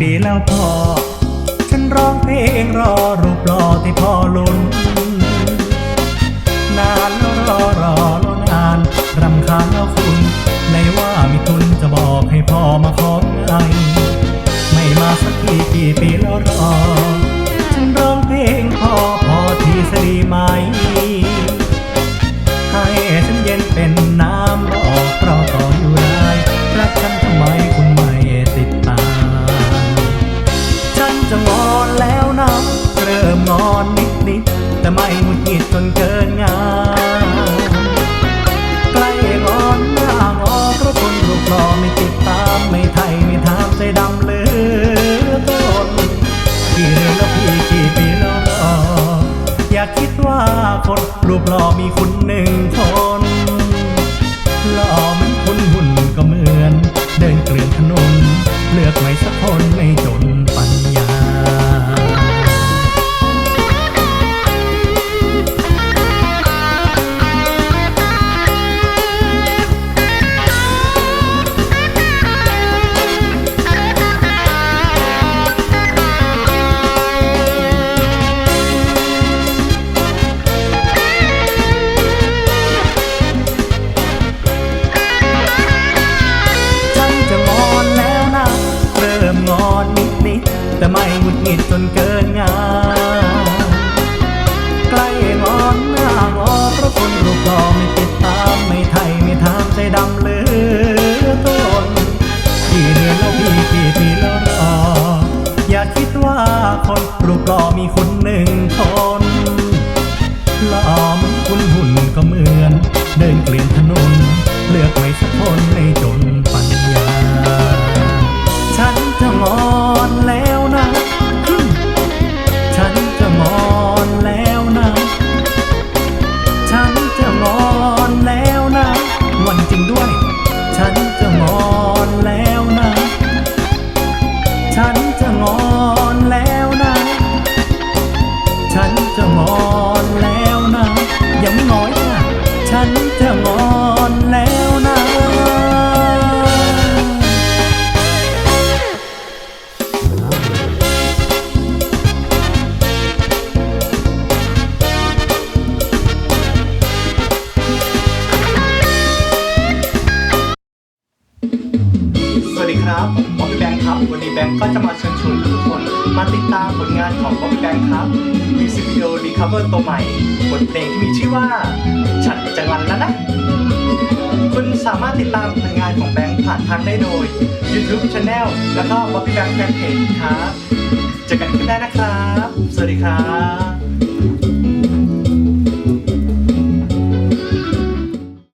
ปีแล้วพ่อ ฉันร้องเพลงรอรูปหล่อที่พ่อลู นิดๆแต่ไม่หงุดหงิดจนเกินงามใกล้งอนหน้างอเพราะคนรูปหล่อไม่ติดตามไม่ไทยไม่ถามใจดำเหลือต้นกี่เดือนแล้วพี่กี่ปีแล้วรออย่าคิดว่าคนรูปหล่อมีคุณหนึ่งคนหล่อเหมือนคุณหุ่นก็เหมือน เดินเกลื่อนถนนเลือกไม่ส แต่ไม่หงุดหงิดจนเกินงามใกล้งอนหน้างอเพราะคนรูปหล่อไม่ติดตามไม่ไทยไม่ถามใจดำเลือต้นกี่เดือนแล้วพี่กี่ปีแล้วรออย่าคิดว่าคนรูปหล่อมีคนหนึ่งคนหล่อมันคุณหุ่นก็เหมือน เดินเกลี่ยนถนนเลือกไม่สักคน ฉันจะงอนแล้วนะ ฉันจะงอนแล้วนะยังไม่ง้อยนะฉัน ดีครับผมบ๊อบบี้แบงค์ครับ วันนี้แบงค์ก็จะมาเชิญชวนทุกคนมาติดตามผลงานของบ๊อบบี้แบงค์ครับมิวสิกวิดีโอรีคัฟเวอร์ตัวใหม่บทเพลงที่มีชื่อว่า ฉันจะงอนแล้วนะ คุณสามารถติดตามผลงานของแบงค์ผ่านทางได้โดย YouTube Channel แล้วก็ Bobby Bank Fanpage ครับ เจอกันขึ้นได้นะครับ สวัสดีครับ